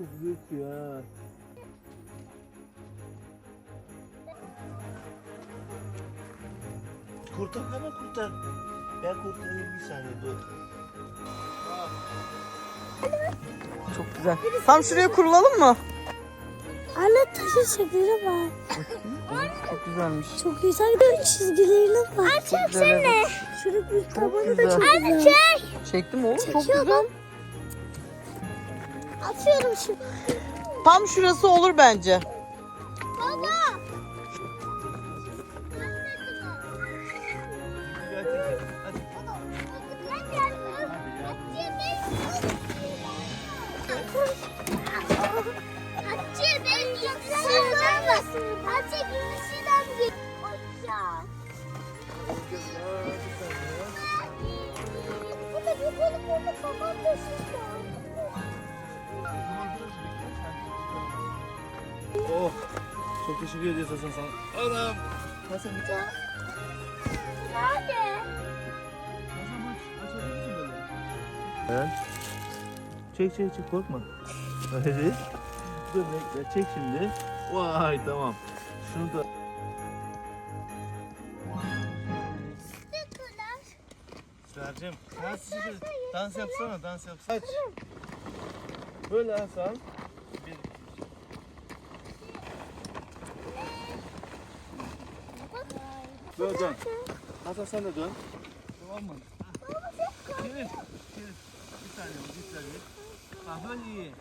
çok büyük ya. Kurtar hemen kurtar. Ben kurtarayım bir saniye dur. Çok güzel. Tam şuraya kurulalım mı? Anne taşı şekeri var. Çok güzelmiş. Çok güzel de çizgilerine bak. Çok güzel. evet. Şurada bir tabanı güzel. da çok güzel. çek. Çektim oğlum. Çok Çekiyorum. Atıyorum şimdi. Tam şurası olur bence. Baba. Hatice ben? Hatice bir. Bu da bir kolu burada kafam. Çok teşekkür ederiz Hasan sana. Anam. Hasan bir tane. Nerede? Hasan aç. Açabilir misin böyle? Evet. Çek çek çek korkma. Hadi. Dur bekle çek şimdi. Vay tamam. Şunu da. Sercim. Dans, dans yapsana dans yapsana. Aç. Böyle Hasan. Bir. Dön dön. Hasan sen de dön. Tamam mı? Çevir. Çevir. Bir saniye bir saniye. Ha böyle iyi.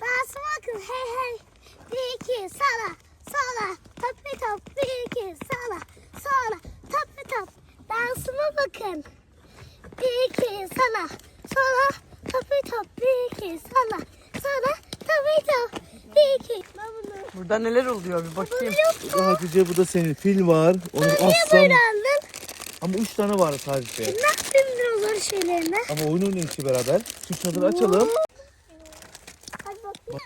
Dansı bakın hey hey. Bir iki sala sala. Topu top bir iki sala sala. Topu top. Dansıma bakın. Bir iki sala sala. Topu top bir iki sala sala. Topu top bir iki. Burada neler oluyor bir bakayım. Hatice bu da senin. Fil var. Onu Niye aslan. böyle aldın? Ama üç tane var sadece. Ne yapayım buraları şeylerine? Ama oyun oynayalım ki beraber. Şu çadırı açalım. Hadi bakayım.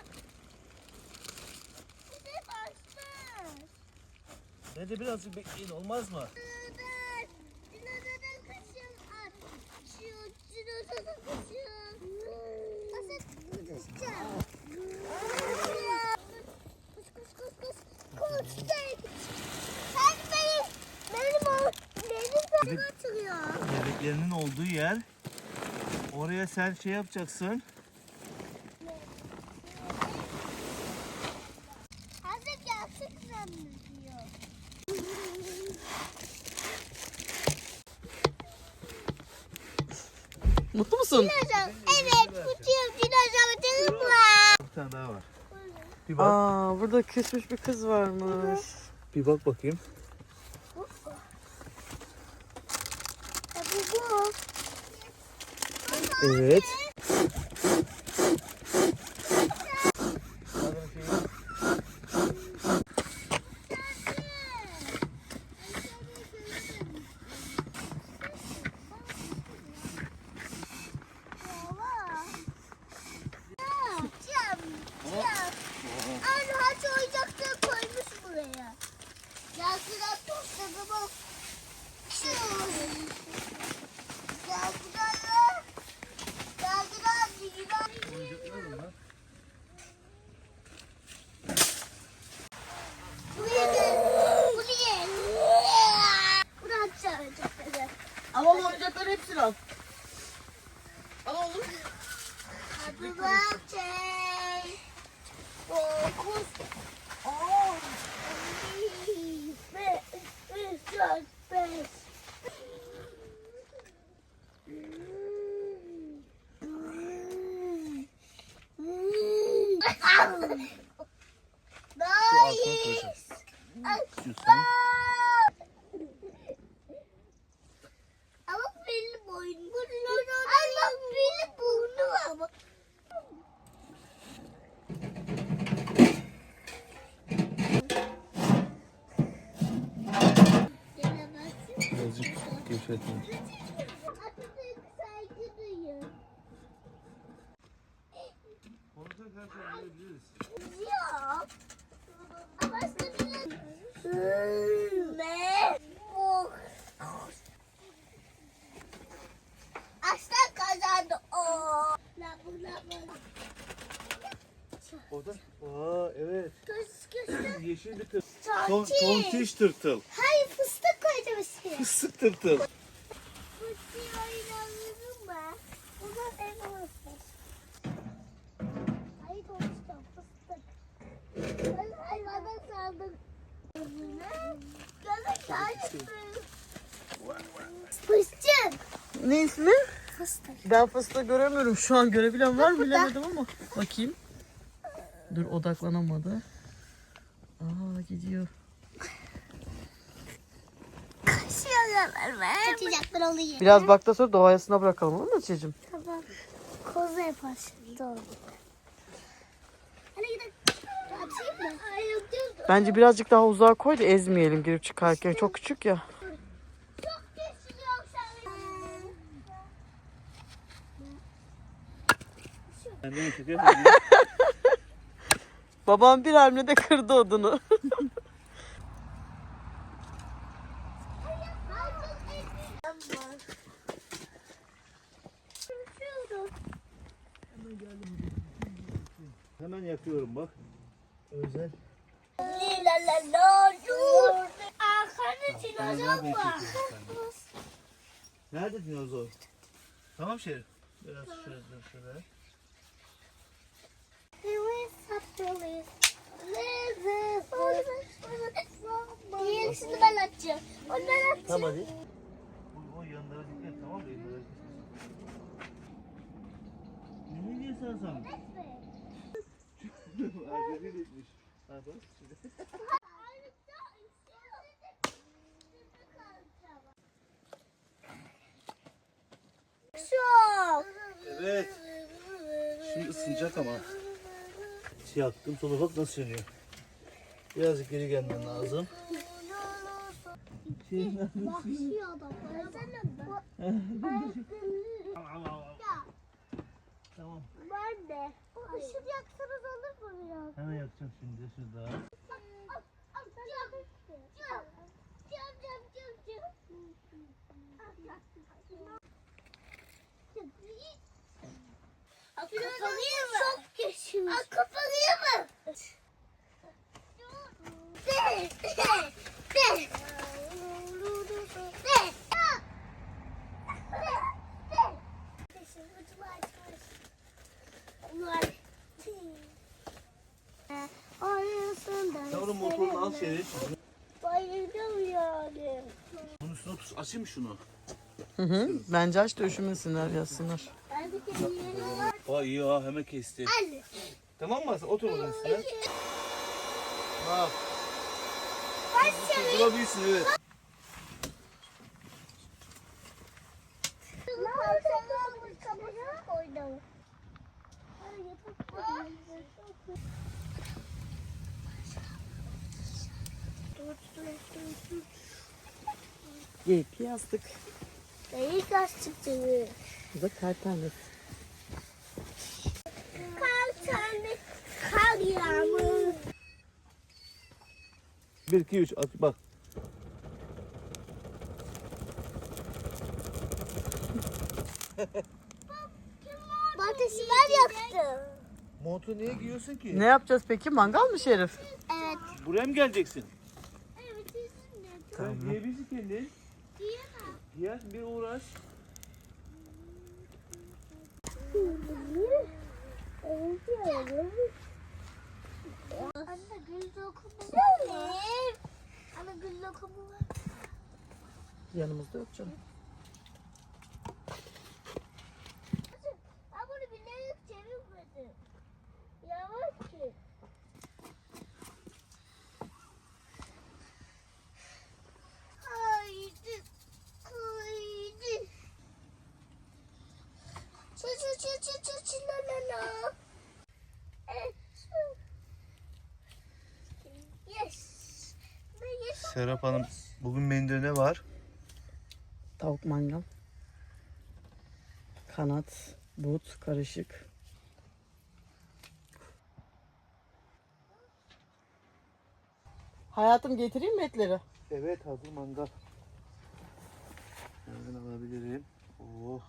Bir de başlar. Bence birazcık bekleyin olmaz mı? Dinozor. Dinozorun kaşın at. Şu dinozorun kaşın. Nasıl tutacağım? Koş koş koş koş. Koş. Sen benim. Benim o. Atılıyor. Bebeklerinin olduğu yer. Oraya sen şey yapacaksın. Hazır gelsin zannediyor. Mutlu musun? Dinozor. Evet. Kutuyorum dinozor. var. Bir tane daha var. Bir bak. Aa burada küsmüş bir kız varmış. Bir bak bakayım. Bu bu. Evet. Anne haç oyuncakları koymuş buraya. Yazdılar tosladı bak. Şu. Yazdılar. Yazdılar. Buraya açacağım oyuncakları. Hepsini al. Al oğlum. On. Beş. Beş. Dört. Beş. Şu altına koyacağım. İstiyorsan. Ama benim boynum. Ama benim burnum ama. Birazcık gevşetme. Atatürk saygı duyuyor. Ne? Bu. Aslan kazandı. O da. Aa evet. Yeşil bir tırtıl. Ton, tırtıl. Hayır fıstık koydum üstüne. Fıstık tırtıl. İsmi? Fıstık. Ben fıstığı göremiyorum. Şu an görebilen var mı bilemedim ama. Bakayım. Dur odaklanamadı. Aa gidiyor. Kaşıyorlar ben. Kaçacaklar oluyor. Biraz bak da sonra doğayasına bırakalım olur mu Çiğcim? Tamam. Koza yapar şimdi oldu. Hadi gidelim. Atayım mı? Bence birazcık daha uzağa koy da ezmeyelim girip çıkarken. Çok küçük ya. Çok kesin yoksa. Ben de şaka yapıyorum. Babam bir hamlede kırdı odunu. Hemen yakıyorum bak. Özel. Arkada dinozor var. Nerede dinozor? Tamam Şerif. Biraz şöyle dur şöyle. Diğerisini ben açacağım. Onu ben açacağım. Tamam hadi. O, o yanlara dikkat tamam mı? Yanlara dikkat. Ne diyorsun sen? Arkadaşı gitmiş. Çok. Evet. Şimdi ısınacak ama. Şey yaktım sonra bak nasıl yanıyor. Birazcık geri gelmen lazım. Şey, Başlıyor adam. tamam. Ben de. Aşırı yaksanız olur mu biraz? Hemen yakacağım şimdi şurada. Kapanıyor mu? Çok geçiyor. Kapanıyor mu? Onun motorunu al Şerif. Bayıldım yani. Bunun üstüne tut. Açayım şunu. Hı hı. Bence aç da üşümesinler yatsınlar. Aa iyi ha hemen kesti. Anne. Tamam mı? Sen Otur bunun üstüne. Bak. Kaç çevir. Durabilirsin evet. Geyik yastık. İlk açtık Bu da kar tanesi. Kar tane kar yağmur. 1 2 3 at bak. Ateşi ben yaktım. Montu niye giyiyorsun ki? Ne yapacağız peki? Mangal mı Şerif? Evet. Buraya mı geleceksin? Evet izin Sen giyebilirsin kendin. Diyemem. Giyer bir uğraş. Anne gül lokumu var. Anne gül lokumu var. Yanımızda yok canım. Serap Hanım bugün menüde ne var? Tavuk mangal. Kanat, but, karışık. Hayatım getireyim mi etleri? Evet hazır mangal. Hemen alabilirim. Oh.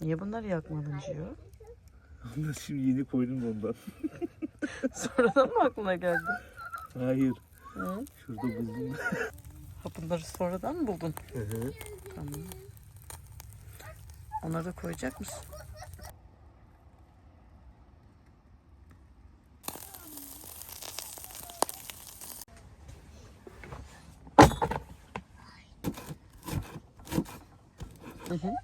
Niye bunları yakmadın Ciyo? Ondan şimdi yeni koydum da ondan. Sonradan mı aklına geldi? Hayır. Hı? Şurada buldum. Ha, bunları sonradan mı buldun? Hı hı. Tamam. Onları da koyacak mısın? Hı hı.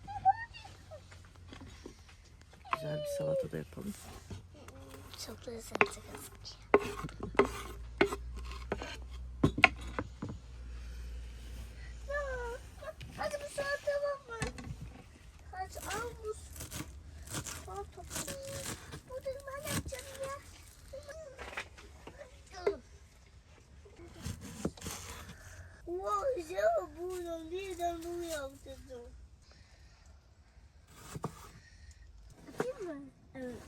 Güzel bir salata da yapalım. Çok lezzetli gözüküyor. Ya, Hadi bu saat tamam mı? Hadi al bu. Al topu. Bu da ben yapacağım ya. Vay ya buradan birden bunu yaptırdım. Değil mi? Evet.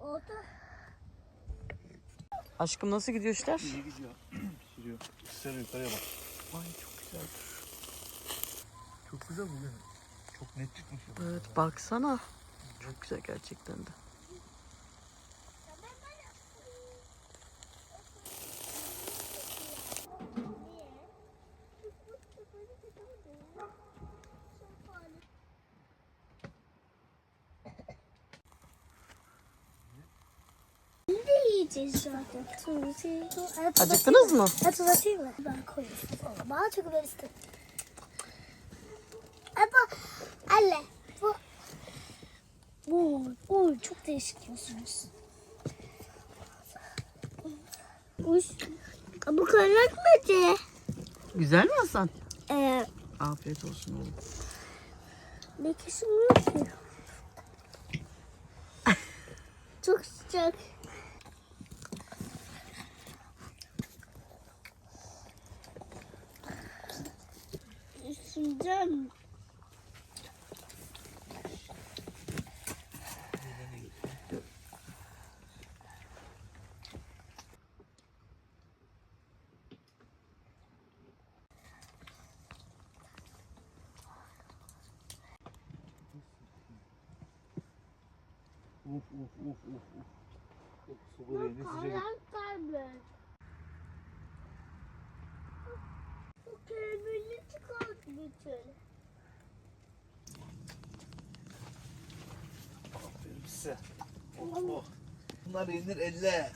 Orada Aşkım nasıl gidiyor işler? İyi gidiyor. Pişiriyor. Sen yukarıya bak. Ay çok güzel. Çok güzel bugün. Çok net çıkmış. ya. Evet baksana. Çok güzel gerçekten de. Şimdi yiyeceğiz zaten. Tuğsi. Acıktınız mı? Hatırlatayım mı? Ben koyayım. Bana çok ben istedim. Ama anne bu bu, bu çok değişik yiyorsunuz. Uş. Bu karak mı Güzel mi Hasan? Ee, Afiyet olsun oğlum. ne yok ki? çok sıcak. Uf uf uf uf uf. Su buraya ne sıcak. kalmış. Bu karamelli çıkarttı bütün. Aferin size. Oh, oh. Bunlar yenir elle.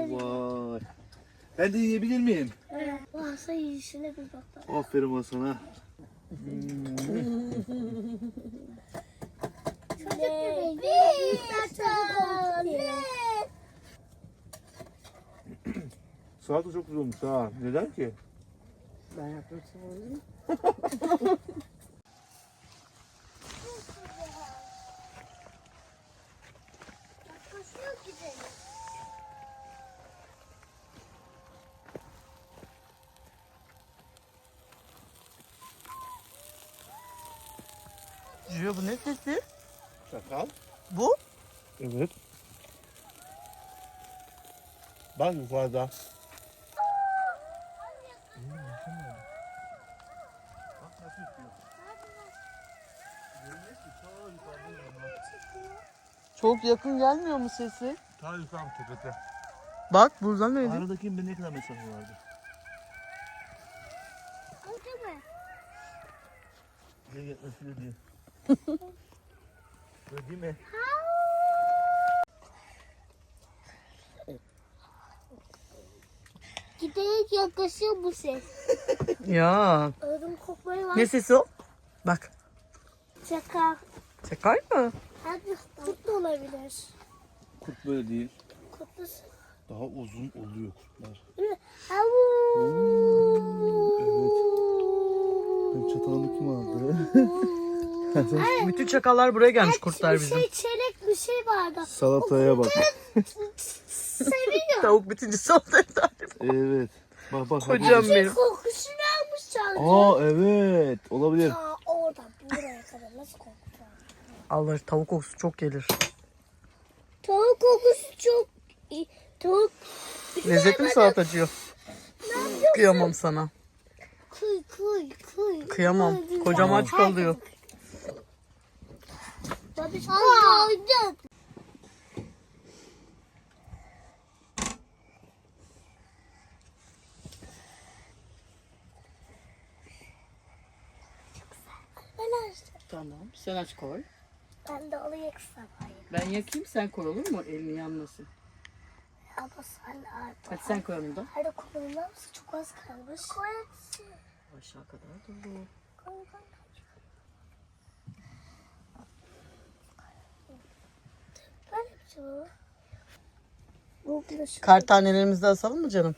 Vay. Ben de yiyebilir miyim? Evet. Varsa yiyişine bir bakalım. Aferin Hasan'a. Ne? Salata çok güzel olmuş ha. Neden ki? Ben. Koşuyor gidelim. Ciyo bu ne sesi? Çakal. Bu? Evet. Bak yukarıda. Çok yakın gelmiyor mu sesi? Ta yukarı tepede. Bak buradan öyle. Aradaki ne kadar mesafe vardı? Orada mı? Buraya gitmesi diyor. Öyle değil mi? Giderek yaklaşıyor bu ses. Ya. Ödüm kokmayı var. Ne sesi o? Bak. Şaka. Çakar mı? Hadi kurt da olabilir. Kurt böyle değil. Kurt da Daha uzun oluyor kurtlar. Havu. Benim çatalımı kim aldı? Bütün çakallar buraya gelmiş kurtlar bir bizim. şey çeyrek bir şey vardı. Salataya bak. Seviyor. Tavuk bitince salataya tarif. Evet. Bak bak. Hocam Şey benim. kokusunu almış sadece. Aa evet. Olabilir. Aa, oradan buraya kadar nasıl koktu? Allah tavuk kokusu çok gelir. Tavuk kokusu çok iyi. Tavuk. Lezzetli mi salatacıyor? Kıyamam sana. Kuy kuy kuy. Kıyamam. Kocam aç kalıyor. Tabii Ben açtım. Tamam. Sen aç koy. Ben de onu yaksam. Ben yakayım sen koy olur mu? Elini yanmasın. Ama sen artık. Hadi sen koy onu da. Hadi mısın? Çok az kalmış. Koy. Aşağı kadar dolu. Koy koy. Ben yapacağım. Bu bulaşık. Kar tanelerimizi de asalım mı canım?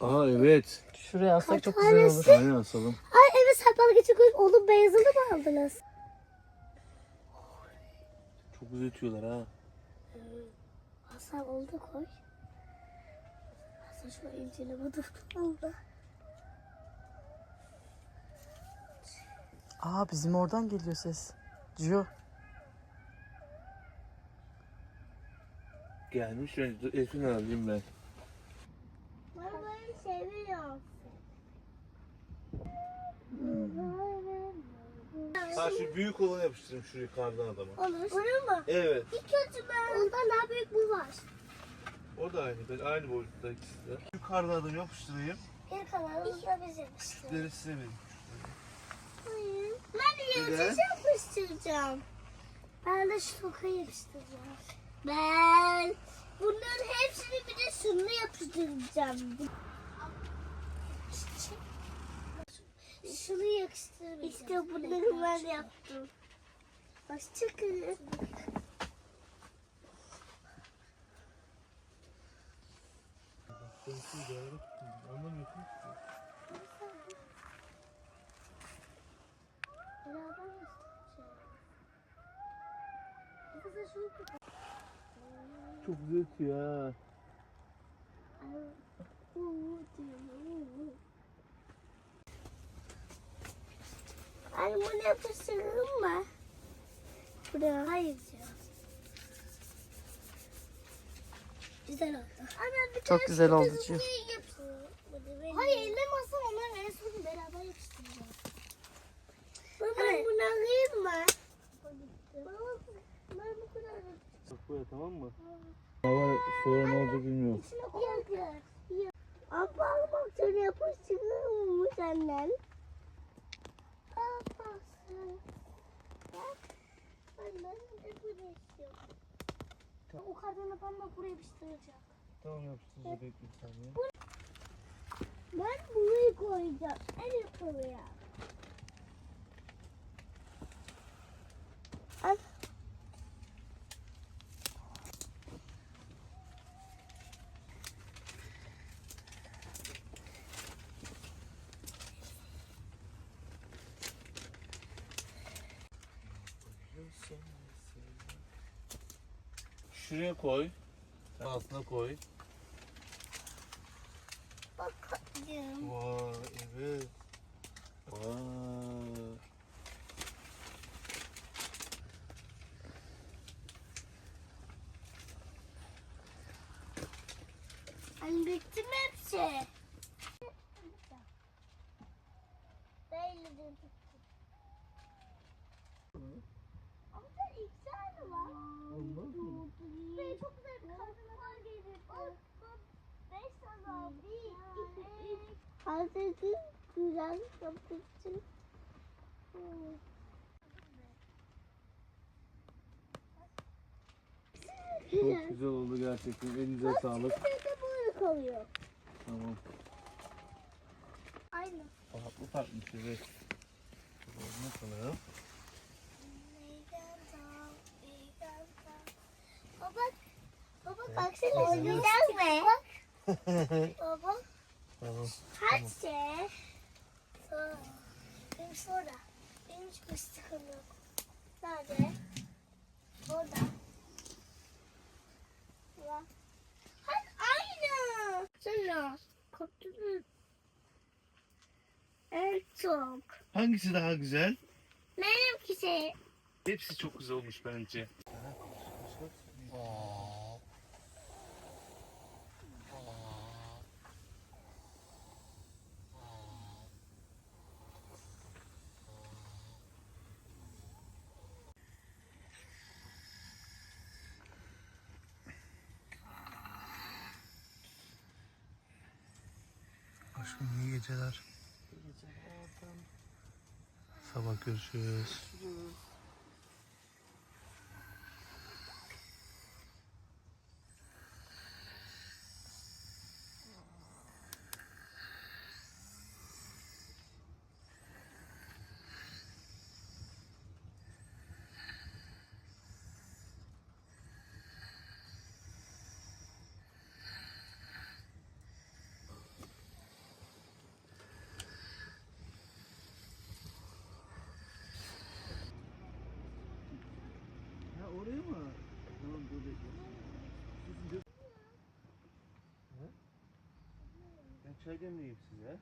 Aa evet. Şuraya alsak Kar çok güzel olur. tanesi. Aynen asalım. Ay evet sarpalı geçik koyup onun beyazını mı aldınız? Çok güzel ötüyorlar ha. Hasan onu da koy. Hasan şu incelemedim. Oldu. Aa bizim oradan geliyor ses. Cio. Gelmiş ben Efrin alayım ben. Böyle seviyorum. Ha şu büyük olanı yapıştırayım şuraya kardan adama. Olur. Olur mu? Evet. İlk önce ben... Ondan daha büyük bu var. O da aynı. Ben aynı boyutta ikisi de. Şu kardan adamı yapıştırayım. Bir kalanını da biz yapıştırdık. Küçükleri size vereyim. Hayır. Ben de Neden? yapıştıracağım. Ben de şu tokayı yapıştıracağım. Ben bunların hepsini bir de şunu yapıştıracağım. Şunu yakıştıracağım. İşte bunları ben yaptım. Hoşçakalın. Beraber şunu kapat. Çok güzel ötüyor ha. Ay bunu yapıştıralım mı? Buraya. Hayır ya. Güzel oldu. Bir Çok güzel oldu yapsın. Hayır ellemezsen onların en sonunu beraber yapıştıracağız. Baba bunu alayım mı? Baba ben bu kadar Bak tamam mı? Hava sonra ne olacak bilmiyorum. İçine koyacağız. Abla bak şöyle yapıştırır mı senden? Babası. Bak. Ben de buraya istiyorum. O kadını ben bak buraya yapıştıracağım. Tamam yapıştıracak bekle bir saniye. Ben burayı koyacağım. En yukarıya. Al. Şuraya koy. Altına koy. Bakayım. Vay evet. Vay. Hani bitti mi hepsi? Belli değil. Ama sen iki tane var. Olmaz mı? Ve çok güzel bir kadınlar gelir. Beş tane var. Bir, iki, Hazırdı. Güzel yapmışsın. Çok güzel oldu gerçekten. Elinize sağlık. De böyle kalıyor. Tamam. Aynı. Farklı farklı evet. Ne kalalım? Baba, baba baksana oynayacağız mı? Baba, Tamam. kaç şey? Benim sonra. Benim yok. Nerede? Orada. Ya. Hadi aynı. En çok. Hangisi daha güzel? Benimkisi. Hepsi çok güzel olmuş bence. İyi geceler. Sabah görüşürüz. Ha oraya mı? Tamam dur bekle. Susun dur. Ha? Ben çay demleyeyim size.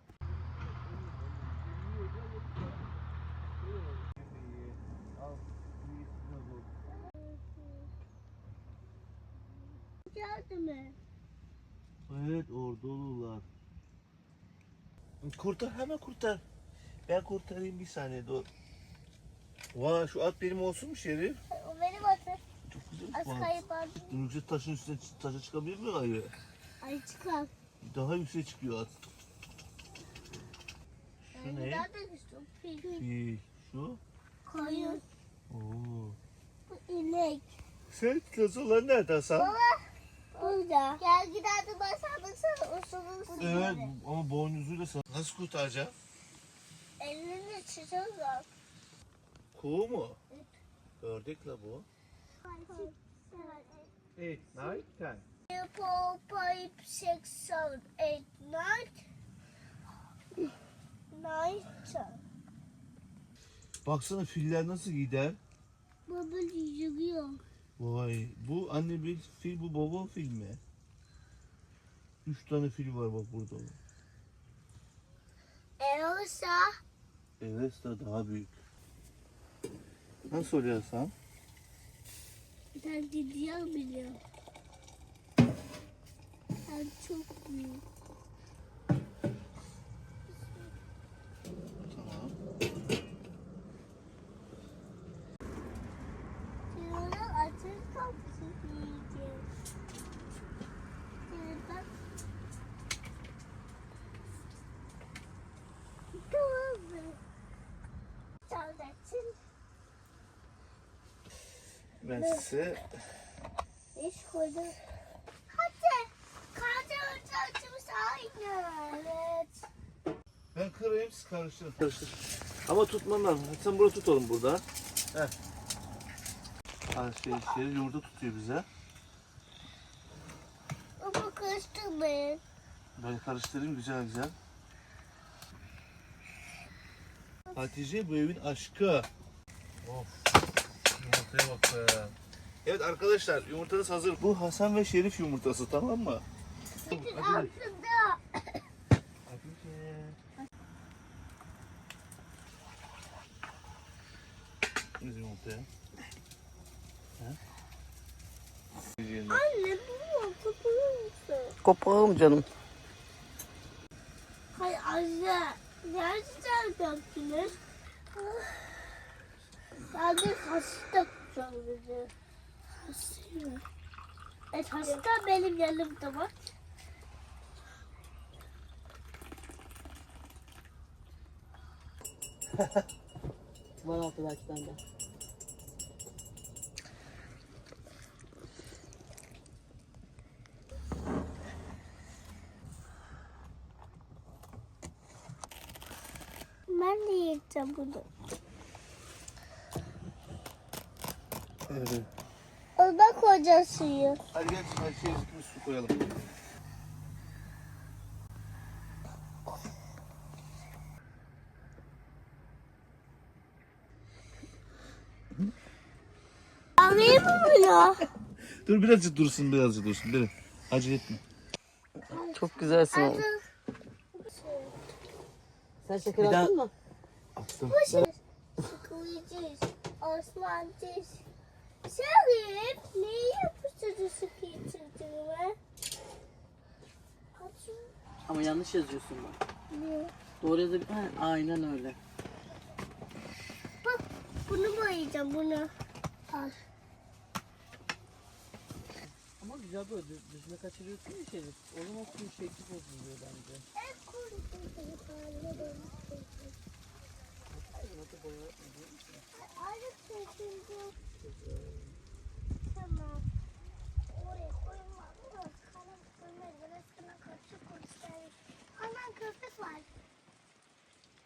Al. Geldi mi? Evet ordulular. Kurtar hemen kurtar. Ben kurtarayım bir saniye dur. Vay şu at benim olsun mu Şerif? O benim atı. Çok güzel Az kayıp aldım. Yüksek taşın üstüne taşa çıkabilir mi gayrı? Ay çıkar. Daha yükseğe çıkıyor at. Şu ne? Fil. Şu. Koyun. Oo. Bu inek. Sen kazalar nerede Hasan? Baba. Burada. Gel giderdim ben sandıksana usulü Evet ama boynuzuyla sana. Nasıl kurtaracağım? Elini çiziyorlar. Kuğu mu? Ördek la bu. Eight, nine, ten. Four, five, six, seven, eight, nine. Nine, ten. Baksana filler nasıl gider? Baba yürüyor. Vay bu anne bir fil bu baba fil mi? Üç tane fil var bak burada. Elsa. Da daha büyük. Nasıl oluyor Hasan? Ben gidiyor biliyorum. Ben çok büyük. Tamam. Şimdi açık kapısı yiyeceğim. Şimdi bak. Tamam mı? Çalacaksın. Ben size İş koydum. Hadi. Kartı açmış aynı. Evet. Ben kırayım siz karıştırın. Karıştır. Ama tutman lazım. Sen burada tut oğlum burada. Heh. Ha, şey, şey, yumurta tutuyor bize. Ama karıştırmayın. Ben karıştırayım güzel güzel. Hatice bu evin aşkı. Of. Yumurtaya bak be. Evet arkadaşlar yumurtanız hazır. Bu Hasan ve Şerif yumurtası tamam mı? Hadi. Altında. Hatice. Yumurtaya? Ha? Anne bu mu? Kapılır mısın? Kopağım canım. Hayır anne. Nereden döktünüz? Sadece hasta tutacağım bizi. Hasta mı? Evet hasta benim yanımda bak. Var altı belki bende. Yiyeceğim bunu. Evet. Ona koca suyu. Hadi gel hadi şey ikimiz su koyalım. Alayım mı bunu? Dur birazcık dursun birazcık dursun. Benim. Acele etme. Çok güzelsin oğlum. Sen şeker attın mı? Attım. bu şey. Sıkılacağız. Osmancağız. Şerif ne yapıyorsun? çocuğu sıkı içirdiğimi. Ama yanlış yazıyorsun bak. Ne? Doğru yazabilir Ha, Aynen öyle. Bak bunu boyayacağım bunu. Al. Ama güzel böyle düz, düzme kaçırıyorsun ya şeyi. O zaman suyun şekli bozuluyor bence. En kurduğum Ayrık sesinde. Tamam. Oraya koyma. Bak, Kalan koymayı burasına karşı kurtarır. Aman köpek var.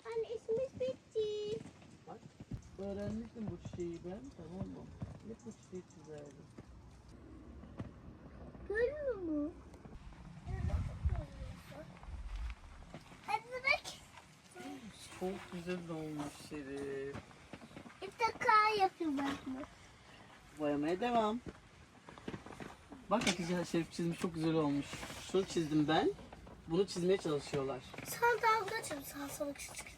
Anne ismimiz bitti. Öğrenmiştim bu çiçeği ben tamam mı? Hep bu çiçeği çizerdim. Görüyor musun? Hadi bak. Çok güzel olmuş Şerif. Bir dakika yapayım ben. Boyamaya devam. Bak Hatice Şerif çizmiş çok güzel olmuş. Şunu çizdim ben. Bunu çizmeye çalışıyorlar. Sen dalga geçin. Sağ sola. Güzel.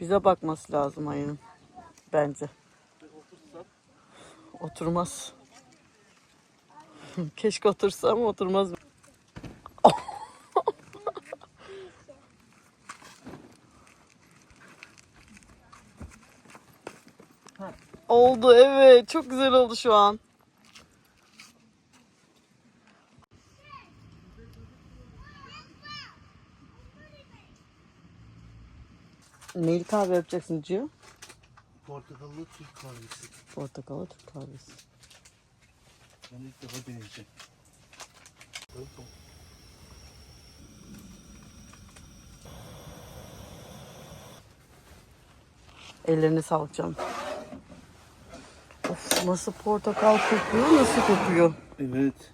Bize bakması lazım ayının. Bence. Oturmaz. Keşke otursa ama oturmaz. oldu evet. Çok güzel oldu şu an. Neyli kahve yapacaksın Cio? Portakallı Türk kahvesi. Portakalı Türk kahvesi. Ben ilk defa deneyeceğim. Ellerine sağlık canım. Of nasıl portakal kokuyor, nasıl kokuyor? Evet.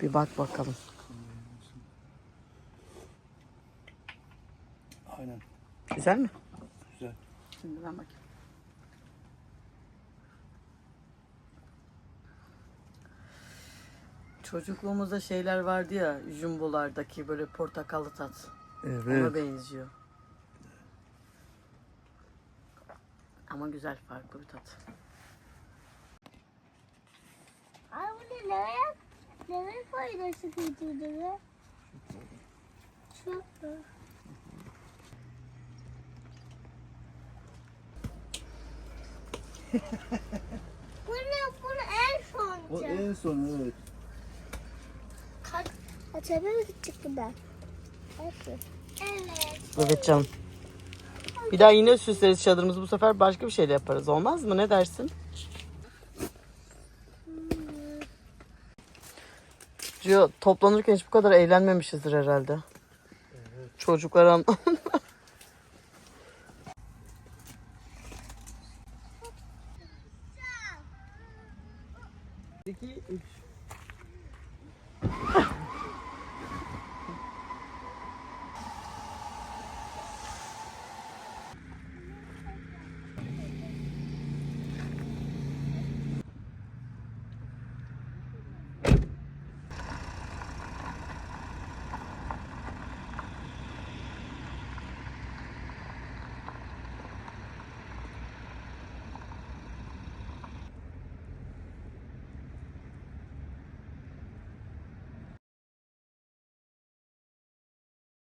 Bir bak bakalım. Aynen. Güzel mi? Güzel. Şimdi ben bakayım. Çocukluğumuzda şeyler vardı ya, jumbolardaki böyle portakallı tat. Ona Evet. benziyor. Ama güzel, farklı bir tat. Ay bu ne ne? Ne faydası getirdi be? Çok bu ne? Bunu en son O en son evet. Kaç? Açabilir mi çıktı ben? Evet. Evet. Evet canım. Bir daha yine süsleriz çadırımızı. Bu sefer başka bir şeyle yaparız. Olmaz mı? Ne dersin? Cio, toplanırken hiç bu kadar eğlenmemişizdir herhalde. Çocuklar